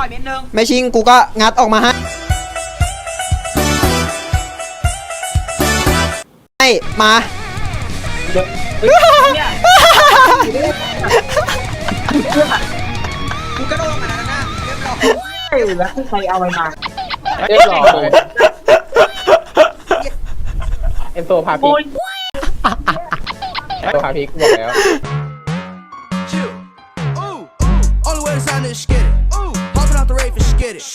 ต่อยเม็ดนึงไม่ชิงกูก็งัดออกมาให้ให้มากูกระโดดลงมาแล้วนะเรียบร้อยใช่แล้วใครเอาไปมาเรียบร้อย เอ็นโซพาพิกเอ็นโซพาพิกบอกแล้ว Ooh, ooh. Only way to sign this skid it.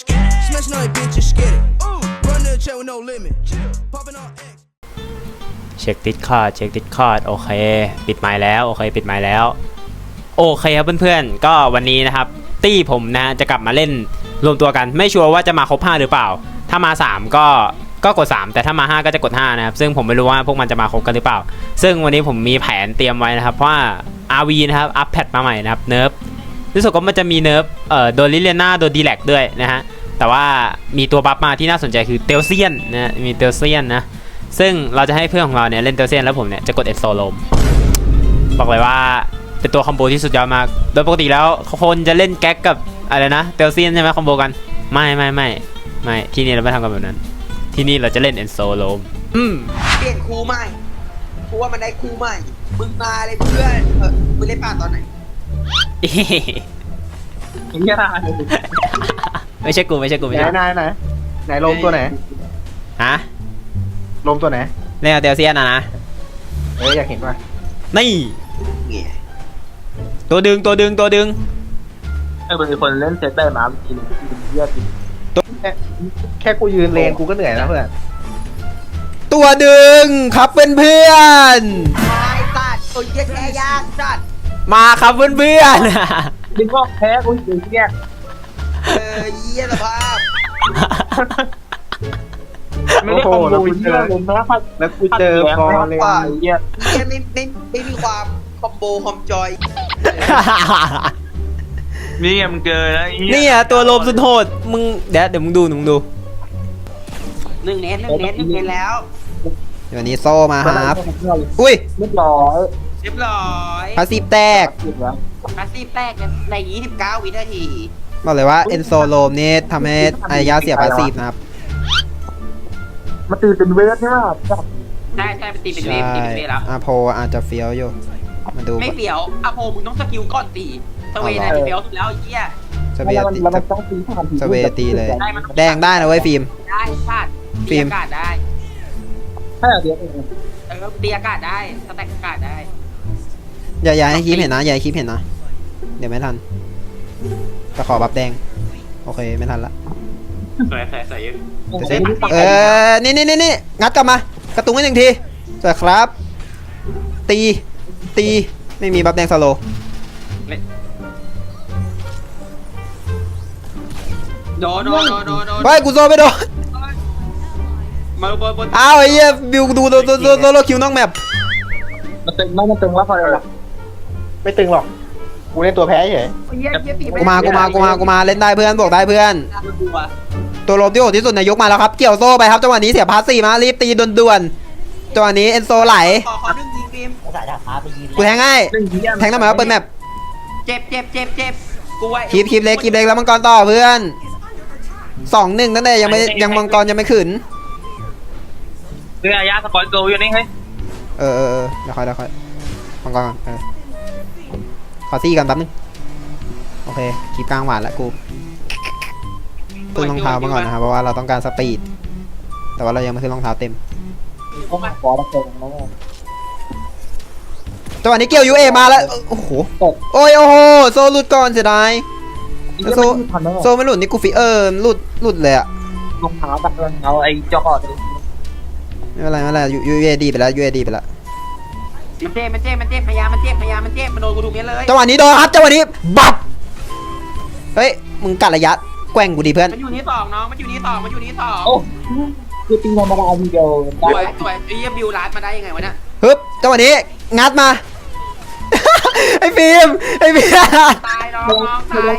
Smashing on that bitch and skid it. Ooh, run to the check with no limit. Popping on X. เช็คติดคอร์ดเช็คติดคอร์ดโอเค ปิดไมค์แล้ว โอเค ปิดไมค์แล้ว โอเคครับเพื่อนๆ ก็วันนี้นะครับ ตี้ผมนะจะกลับมาเล่นรวมตัวกัน ไม่ชัวร์ว่าจะมาครบ 5 หรือเปล่า ถ้ามา 3 ก็ก็กด 3 แต่ถ้ามา 5 ก็จะกด 5 นะครับ ซึ่งผมไม่รู้ว่าพวกมันจะมาครบกันหรือเปล่า ซึ่งวันนี้ผมมีแผนเตรียมไว้นะครับเพราะว่า RV นะครับ อัปแพทมาใหม่นะครับ เนิร์ฟ รู้สึกว่ามันจะมีเนิร์ฟเอ่อโดลิเลียนาโดดีแลกด้วยนะฮะ แต่ว่ามีตัวบัฟมาที่น่าสนใจคือเตลเซียนนะมีเตลเซียนนะ ซึ่งเราจะให้เพื่อนของเราเนี่ยเล่นเตลเซียนแล้วผมเนี่ยจะกดเอ็นโซโลมบอกเลยว่าเป็นตัวคอมโบที่สุดยอดมาก โดยปกติแล้วคนจะเล่นแก๊กกับอะไรนะเตลเซียนใช่ไหมคอมโบกัน ไม่ไม่ไม่ไม่ที่นี่เราไม่ทำกันแบบนั้น ที่นี่เราจะเล่นเอ็นโซโลมอืมเปลี่ยนครูใหม่กูว่ามันได้ครูใหม่มึงมาเลยเพื่อนเออมึงเล่นป่าตอนไหน เนี่ยไม่ใช่กูไม่ใช่กูไม่ไหนใช่ไหนไหนไหนลมตัวไหนฮะลมตัวไหนเล่นกับเตลเซียนนะนะเอ้ยอยากเห็นว่ะนี่เงี้ยตัวดึงตัวดึงตัวดึง ไอ้เป็นคนเล่นเซตได้มากินเยอะจริงแค่แค่กูยืนเลนกูก็เหนื่อยแล้วเพื่อนตัวดึงครับเพื่อนเพื่อนตายสัตว์ตัวเหี้ยแค่ยากสัตว์ๆ มาครับเพื่อนเพื่อนดิก็แพ้กูอยู่ที่เนี่ยเออเยี่ยสภาพไม่ได้คอมโบเยอะเลยนะแล้วกูเจอพอเลยว่าเยอะเยี่ยไม่ไม่ไม่มีความคอมโบคอมจอยนี่ไงมึงเจอแล้วนี่อะตัวโลมสุดโหดมึงเดี๋ยวเดี๋ยวมึงดูมึงดูหนึ่งเน็ตหนึ่งเน็ตหนึ่งเน็ตแล้วเดี๋ยวนี้โซมาครับ อุ้ยเรียบร้อย เรียบร้อยพาสซีฟแตกถูกแล้วอาซีพแรกใน 29 วินาที บอกเลยว่าเอนโซโลมนี่ทำให้อายะเสียพาสซีฟนะครับ มาตีเป็นเวทใช่ไหมใช่ใช่ไปตีเป็นเวใช่ฟตีเป็นเวฟแล้ว อาโพอาจจะเฟี้ยวอยู่ มาดูไม่เปียวอะโพมึงต้องสกิลก่อนตีสเวย์นะที่เปียวสุดแล้วไอ้เหี้ยสเวียตีแล้วมันต้องตีผ่านสเวียตีเลย ได้มันแดงได้นะเว้ยฟิล์ม ได้ชาติฟิตีล์ม อากาศได้ แค่เดียวเองเออตีอากาศได้สแต็กอากาศได้ อย่าอย่าให้คลิปเห็นนะอย่าให้คลิปเห็นนะ เดี๋ยวไม่ทันจะขอบับแดง โอเคไม่ทันละสวยสวยสวยเออนี่นี่นี่นี่งัดกลับมา กระตุ้งให้หนึ่งทีสวยครับ ตี ตีไม่มีบับแดงสโลว์โดนโดนโดนโดนโดนเฮ้ยกูโซไม่โดนมาบนบนอ้าวไอ้เหี้ยบิวดูโซโซโซโซโลคิวนอกแมปมันตึงไม่มันตึงแล้วพอแล้ว ไม่ตึงหรอก กูเล่นตัวแพ้เฉยเหี้ยเหี้ยตีกูมากูมากูมากูมาเล่นได้เพื่อนบอกได้เพื่อนตัวลมที่โหดที่สุดในยกมาแล้วครับ เกี่ยวโซ่ไปครับจังหวะนี้เสียพาสสี่มารีบตีด่วนๆจังหวะนี้เอนโซไหลขอขอหนึ่งยิงฟิล์มกูแทงให้ตึงเยี่ยมแทงทำไมวะเปิดแมปเจ็บเจ็บเจ็บเจ็บกูไว้คลิปคลิปเล็กคลิปเล็กแล้วมังกรต่อเพื่อนสองหนึ่งตั้งแต่ยังไม่ยังมังกรยังไม่ขึ้นเรื่องยาสปอยโกอยู่นี่เฮ้ยเออเออเออเดี๋ยวค่อยเดี๋ยวค่อยมังกรก่อนเออ ขอซี่กันแป๊บนึง โอเคคลิปกลางหวานละกูขึ้นรองเท้ามาก่อนนะครับเพราะว่าเราต้องการสปีด แต่ว่าเรายังไม่ขึ้นรองเท้าเต็มโอ้ขอตะเกียงแล้วจังหวะนี้เกี่ยวยูเอมาแล้ว โอ้โห โอ้ยโอ้โห โซหลุดก่อนเสียดายโซโซไม่หลุดนี่กูฟิเออร์หลุดหลุดเลยอะรองเท้าตัดรองเท้าไอ้จอดไม่เป็นไรไม่เป็นไรยูเอดีไปแล้วยูเอดีไปแล้ว มันเจ็บมันเจ็บมันเจ็บพยายามมันเจ็บพยายามมันเจ็บมันโดนกูถูกเม็ดเลยจังหวะนี้โดนครับจังหวะนี้บับเฮ้ยมึงกัดระยะแกว่งกูดีเพื่อนมันอยู่นี่สองน้องมันอยู่นี่สองมันอยู่นี่สองโอ้คือตีธรรมดาทีเดียวสวยสวยไอ้เหี้ยบิวลาดมาได้ยังไงวะเนี่ยฮึบจังหวะนี้งัดมา ไอ้ฟิล์มไอ้ฟิล์มตายน้องน้องแค่ตาย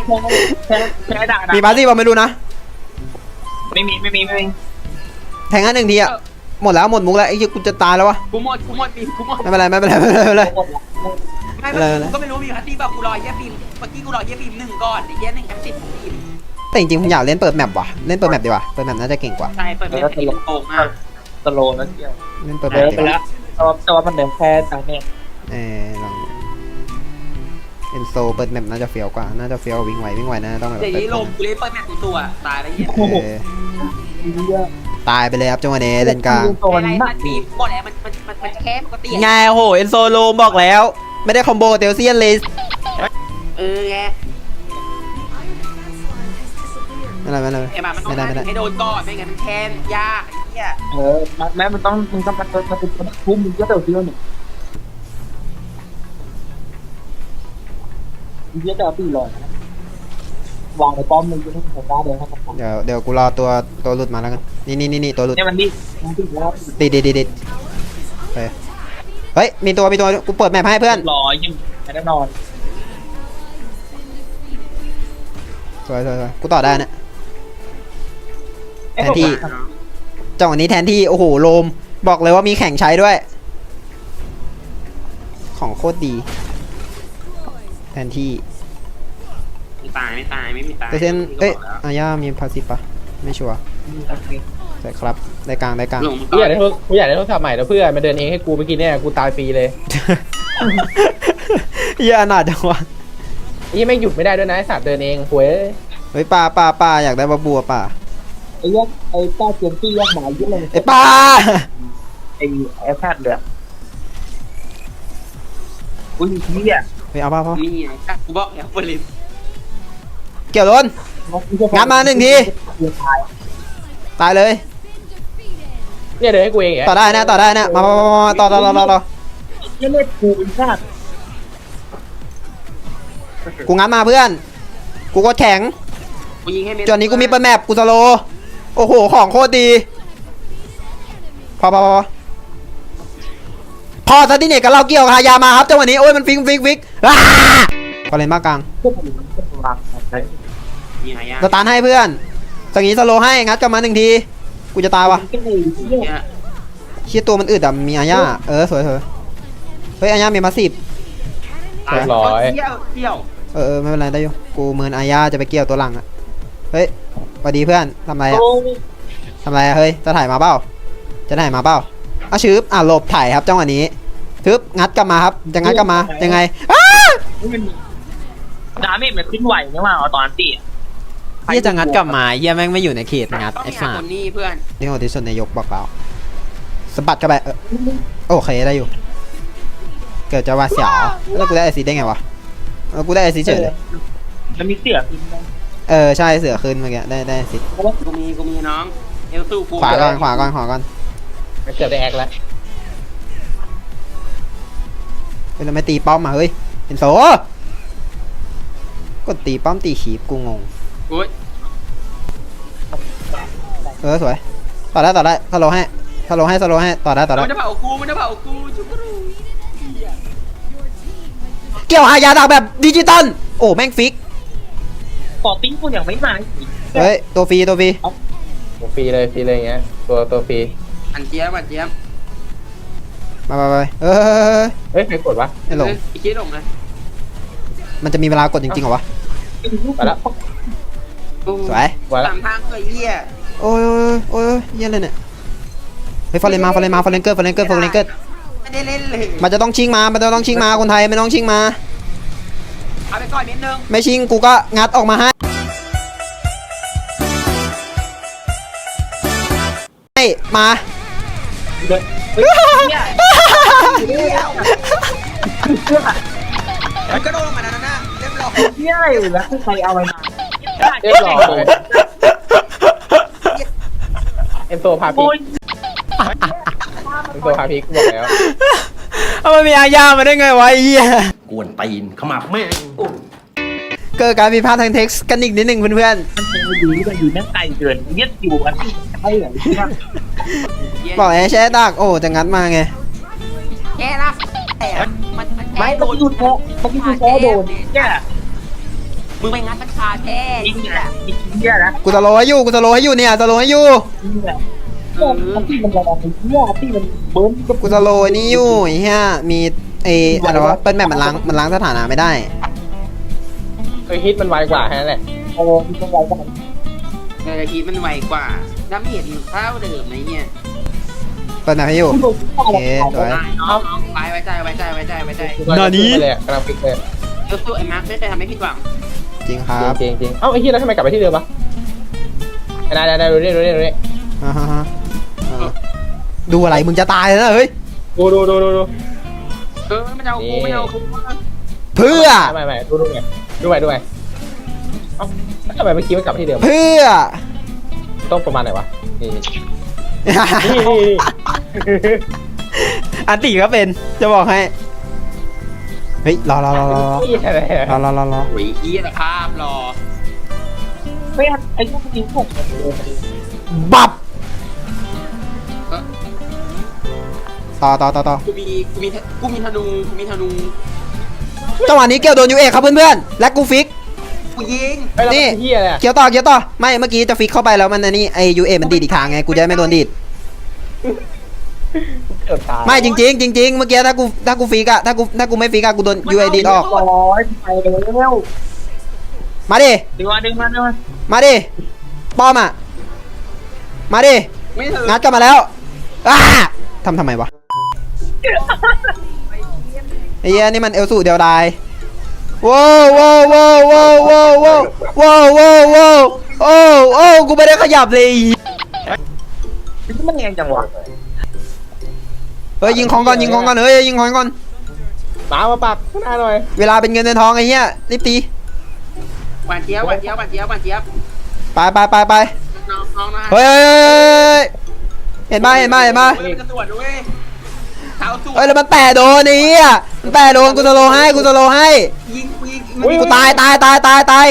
แค่แค่ด่ามีบาซี่บอกไม่รู้นะไม่มีไม่มีไม่มีแทงอันหนึ่งทีอะ หมดแล้วหมดมุกแล้วไอ้เหี้ยกูจะตายแล้ววะกูหมดกูหมดฟิล์มกูหมดไม่เป็นไรไม่เป็นไรไม่เป็นไรไม่เป็นไร ไม่ไม่กูก็ไม่รู้มีฮัตตี้แบบกูรอเยี่ยฟิล์มเมื่อกี้กูรอเยี่ยฟิล์มหนึ่งก่อนไอ้เยี่ยหนึ่งแอมสิบของฟิล์มแแต่จริงๆผมอยากเล่นเปิดแมปว่ะเล่นเปิดแมปดีกว่าเปิดแมปน่าจะเก่งกว่าใช่เปิดเป็นสีโป่งอะสโลว์นะเกี่ยวเล่นเปิดแมเดิปนดีไปกว่าแล้วตัวตัวมันเดินแค่ตรงนี้เออลองเอ็นโซเปิดแมปน่าจะเฟี้ยวกว่าน่าจะเฟี้ยวกว่าวิ่งไววิ่งไวน่าจะต้องแบบเดี๋ยวเปิดนี้ลมกูเล่นเปิดแมตช์ตัวตายแล้วเนี่ยเออ ตายไปเลยครับจังหวะนี้เลนกลางโซนไอ้นัมักนมีบอกแล้วมันมันมันมันแค่ปกติไงโอ้โหเอ็นโซโลมบอกแล้ว ไม่ได้คอมโบเตลเซียนเลยเออไงไม่ได้ไม่ได้ไอ้บ้ามันต้องไม่ได้ไม่ได้ให้โดนก่อนไม่งั้นมันแค้นยากไอ้เหี้ยเออแม้มันต้องมึงต้องมันมันเป็นคนทุ่มมึงก็เดี๋ยวเดียวหนึ่งมึงจะเดี๋ยวตีลอยนะ วางในป้อมมึงจะไม่ทำได้เลยครับเดี๋ยวเดี๋ยวกูรอตัวตัวหลุดมาแล้วกัน นี่นี่นี่นี่ตัวหลุดเนี่ยมันดิมันติดแล้วดีดีดีดีเฮ้ยเฮ้ยมีตัวมีตัวกูเปิดแมปให้เพื่อนร้อยยังไม่ได้นอนสวยสวยสวยกูต่อได้นะแทนที่จังหวะนี้แทนที่โอ้โหโลม บอกเลยว่ามีแข่งใช้ด้วย ของโคตรดี แทนที่ไม่ ตายไม่ตายไม่มีตายแต่เช่นเอ้ยอาญามีพาสิปะไม่ชัวร์ใช่ครับได้กลางได้กลางหลงมันกูอยากได้โทรกูอยากได้โทรศัพท์ใหม่แล้วเพื่อนมาเดินเองให้กูไปกินเนี่ยกูตายฟรีเลยเหี้ยอนาถจังวะนี่ไม่งหยุดไม่ได้ด้วยนะไอสัตว์เดินเองหวยเฮ้ยป่าป่าป่าอยากได้บะบัวป่าไอ้ยักไอ้ป้าเจียมตี้ยักหมาเยอะเลยไอ้ป่าไอ้ไอ้แพทย์เลยอุ้ยนี่อะเฮ้ยเอาป่าป่านี่ไงอะกูบอกแล้วบริส เกี่ยวโดนงัดมาหนึ่งที ตายเลย เนี่ยเดินให้กูเองเหรต่อได้นะ ต่อได้นะ มามามามาต่อต่อต่อต่อต่อยังเล่นกูเป็นชาติกูงัดมาเพื่อน กูกดแข็งกูยิงให้เม็ดจวนนี้กูมีเปิดแมปกูสโลว์โอ้โห ของโคตรดี พอพอพอพอพอซะที่เนี่ยกับเราเกี่ยวกับฮายามาครับจังหวะนี้ โอ้ยมันฟิกฟิกฟิกอ้าก็เล่นบ้ากลางพวก มันมันเป็นรังใช่ยิงหายากสตาร์ทให้เพื่อนสังนี้สโลว์ให้งัดกลับมาหนึ่งที กูจะตายวะก็เลยเที่ยวเนี่ยเชี่ยตัวมันอึดอะมีอาญาเออสวยสวยเฮ้ยอาญามีมาสิบตายร้อย เที่ยวเที่ยวเออเออไม่เป็นไรได้อยู่กูเมินอาญาจะไปเกี่ยวตัวหลังอะเฮ้ยสวัสดีเพื่อนทำไรอะโอ้ทำไรอะเฮ้ยจะถ่ายมาเปล่าจะถ่ายมาเปล่าเอาชืบอะหลบถ่ายครับจังหวะนี้ทึบงัดกลับมาครับจะงัดกลับมายังไงอ้า มัน ดาเมจมันขึ้นไหวนี่ว่าเอาตอนตีเฮียจะงัดกลับมาเฮียแม่งไม่อยู่ในเขตงัดต้องไอ้หาสัคสนนี้เพื่อนนี่ของที่สุดนายกบอกเปล่าสะบัดเข้าไปเออโอเคได้อยู่ เกิดจะว่าเสียวแล้วกูได้ไอซีได้ไงวะแล้วกูได้ไอซีเฉยเลยแล้วมีเสือขึ้นเออใช่เสือขึ้นเมื่อกี้ได้ได้ไอซีกูมีกูมีน้องเอลสู้กูขวาก่อนขวาก่อนขวาก่อนมันเกือบได้แอคแล้วเฮ้ยเราไม่ตีป้อมมาเฮ้ยเห็นโซ กดตีป้อมตีขีบกูงงโอ้ยเออสวยต่อได้ต่อได้สโลว์ให้สโลว์ให้สโลว์ให้ต่อได้ต่อได้มันจะเผากูมันจะเผากูจุกรูเกี่ยวหายาดักแบบดิจิตอลโอ้แม่งฟิกต่อติ้งกูยังไม่มาอีกเฮ้ยตัวฟรีตัวฟรีโอ้ฟรีเลยฟรีเลยอย่างเงี้ยตัวตัวฟรีอันเจี๊ยบอันเจี๊ยบมาไปไปเออเฮ้ยใครกดวะไม่ลงเอ้ยไอ้เจี๊ยบหลงเลยมันจะมีเวลากดจริงๆเหรอวะ ไปแล้วกูสวยมาแล้วสามทางเคยเหี้ยโอ้ยโอ้ยโอ้ยโอ้ยเยี่ยเลยเนี่ยเฮ้ยฟอร์เรนมาฟอร์เรนมาฟอร์เรนเกิร์ฟอร์เรนเกิร์ฟอร์เรนเกิร์ไม่ได้เล่นเลยมันจะต้องชิงมา มันจะต้องชิงมาคนไทยไม่ต้องชิงมาเอาไปก่อนเม็ดนึงไม่ชิงกูก็งัดออกมาให้ให้มาเดิน แล้วใครเอาไปมาเรียบร้อยเอ็นโซพาพิโอ้กยเอ็นโซพาพิกบอกแล้วเอามันมีอาญามาได้ไงวะไอ้เหี้ยกวนตีนขมับแม่งเกิดการผิดพลาดทางเท็กซ์กันอีกนิดหนึ่งเพื่อนมันเป็นดีมันดีแม่งไกลเกินเย็ดอยู่กันใช่เหรอๆบอกไอ้แช่ดักโอ้จะงัดมาไงแค่ละแต่มันมันไม่แค่ต้โดองนดูแพ้ต้องดูแพ้โดนเนี่ย มึงไปงัดมันคาแค่จริงนี่นะแหละจริงเนี่ยนะกูสโลว์ให้อยู่กูสโลว์ให้อยู่เนี่ยสโลว์ให้อยู่จริงเนี่ยที่มันระวังเนี่ยที่มันเบิ้ลกูสโลว์ไอ้นี่อยู่ไอ้เหี้ยมีไอ้อะไรวะเป็นแมปมันล้างมันล้างสถานะไม่ได้เคยฮิตมันไวกว่าแค่นั้นแหละโอ้มีคนไว้กันเออฮีทมันไวกว่าดาเมจมันเท่าเดิมไหมเนี่ย เปิดหนาให้อยู่คุณดูที่โอเคสวยน้องน้องไว้ไว้ใจไว้ใจไว้ใจไว้ใจนานี้เลยอะกำลังฟิกเลยเออสู้ไอ้มาร์คไม่เคยทำให้ผิดหวัง จริงครับจริงจริงๆเอ้าไอ้เหี้ยแล้วทำไมกลับไปที่เดิมวะได้ได้ได้ดูนี่ดูนี่ดูนี่อ่าฮะฮะเออดูอะไรมึงจะตายแล้วนะเฮ้ยดูดูดูดูดูเออมันเอากูไม่เอากูเพื่อไม่ไม่ดูดูไงดูไปดูไปเอ้าแล้วทำไมเมื่อกี้มันกลับไปที่เดิมเพื่อต้องประมาณไหนวะนี่นี่นี่นี่อันตีก็เป็นจะบอกให้เฮ้ยรอรอรอรอรอนี่อะไรอะรอรอรอรอโอ้ยฮีทภาพ รอ ไม่งั้นไอ้พวกนี้ผมบับต่อต่อต่อต่อกูมีกูมีกูมีธนูกูมีธนูจังหวะนี้เกี่ยวโดนยูเอครับเพื่อนๆและกูฟิก กูยิงไอ้เรานี่ เป็นเหี้ยอะไรอะเกี่ยวต่อเกี่ยวต่อไม่เมื่อกี้จะฟิกเข้าไปแล้วมันอันนี้ไอยูเอมันดีดอีกทางไงกูจะได้ไม่โดนดีดเกือบตายไม่จริงๆจริงๆเมื่อกี้ถ้ากูถ้ากูฟิกอะถ้ากูถ้ากูไม่ฟิกอะกูโดนยูเอดีดออก ร้อยไปเร็ว มาดิ ดึงมาดึงมาดึงมามาดิ ป้อมอะมาดิ ไม่ถึงงัดกลับมาแล้วอ้าทำทำไมวะไอ้เหี้ยนี่มันเอลสูเดียวดายว้าวว้าวว้าวว้าวว้าวว้าวว้าวว้าวโอ้โอ้กูไม่ได้ขยับเลยดึงมันแรงจังวะเฮ้ยยิงของก่อนยิงของก่อนเฮ้ยยิงของก่อนหมามาปักข้างหน้าหน่อย เวลาเป็นเงินเป็นทองไอ้เหี้ยรีบตี หวานเจี๊ยบหวานเจี๊ยบหวานเจี๊ยบหวานเจี๊ยบไปไปไปไปน้องน้องนะเฮ้ยเฮ้ยเฮ้ยเฮ้ยเห็นไหมเห็นไหมเห็นไหมเฮ้ยมันกระสวนด้วยเท้าสู้เฮ้ยแล้วมันแตะโดนไอ้เหี้ยมันแตะโดนกูสโลว์ให้กูสโลว์ให้ ยิงกูยิงกูตายตายตายตายตาย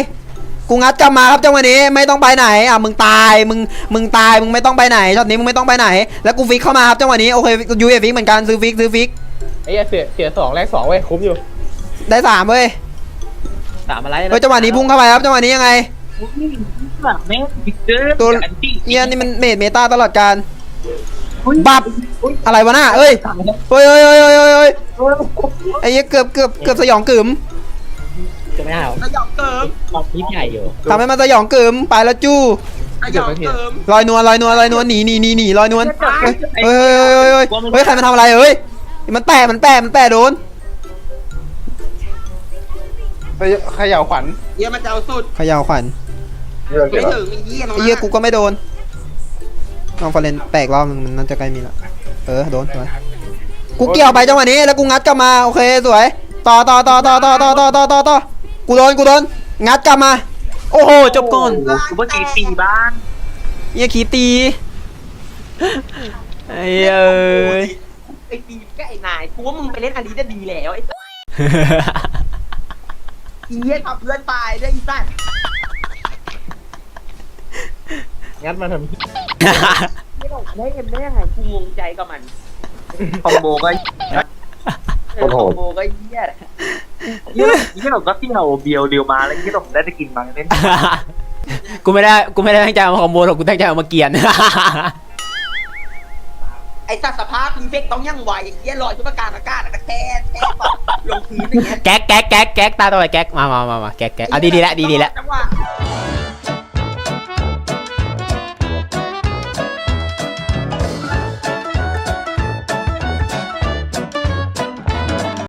กูงัดกลับมาครับจังหวะนี้ไม่ต้องไปไหนอะมึงตายมึงมึงตายมึงไม่ต้องไปไหนช็อตนี้มึงไม่ต้องไปไหน แล้วกูฟิกเข้ามาครับจังหวะนี้โอเคยูเอฟิกเหมือนกันซื้อฟิกซื้อฟิกไอ้เหี้ยเสียเสียสองแรกสองเว้ยคุ้มอยู่ได้สามเว้ย สามอะไรเฮ้ยจังหวะนี้พุ่งเข้าไปครับจังหวะนี้ยังไงแบบแม่บิ๊กเกอร์ตัว เนี่ยนี่มันเมดเมตาตลอดการ บับ อะไรวะน่ะเอ้ยเฮ้ยเฮ้ยเฮ้ยเฮ้ยเฮ้ยเฮ้ยไอ้เหี้ยเกือบเกือบเกือบสยองกึ๋มจะไม่เอากระหยอกเติมตอนนี้ใหญ่อยู่ทำให้มันสยองกึ๋มไปแล้วจู้กระหยอกเติมลอยนวลลอยนวลลอยนวลหนีหนีหนีหนีลอยนวลเฮ้ยเฮ้ยเฮ้ยเฮ้ยเฮ้ยเฮ้ยใครมันทำอะไรเฮ้ยมันแตะมันแตะมันแตะโดน ไปเขย่าขวัญเยี่ยมันจะเอาสุดเขย่าขวัญไม่ถึงไอ้เยี่ยน้องไอ้เหี้ยกูก็ไม่โดนน้องฟอร์เรนแตกรอบนึงมันน่าจะใกล้มีละเออโดนสวยกูเกี่ยวไปจังหวะนี้แล้วกูงัดกลับมาโอเคสวย ต่อต่อต่อต่อต่อต่อต่อต่อต่อต่อกูโดนกูโดนงัดกลับมา โอ้โหจบก่อนกูเมื่อกี้ตีบ้านเหี้ยขีตีไอ้เอ้ยไอ้ปีก็ไอ้นายกูว่ามึงไปเล่นอันนี้จะดีแล้วไอ้ เยี่ยทำเพื่อนตายด้วยไอ้สัตว์งัดมาทำไม่ต้องได้เงินได้ยังไงกูงงใจกับมันคอมโบก็คอมโบก็เยี่ยยี่ยี่หลงก็ที่เราเบียวเดียวมาแล้วยี่หลงได้จะกินมาเล่นกูไม่ได้กูไม่ได้ตั้งใจเอามาคอมโบหรอกกูตั้งใจเอามาเกลียน ไอ้สัตว์สภาพรีเฟกต้องยังไหวเยี่ยลอยชุดประการอากาศแล้วก็แค่แค่ลงพื้นอย่างเงี้ยแก๊กแก๊กแก๊กแก๊กตาต่อไปแก๊กมามามามาแก๊กแก๊กเอาดีดีๆละดีดีๆละ จังหวะ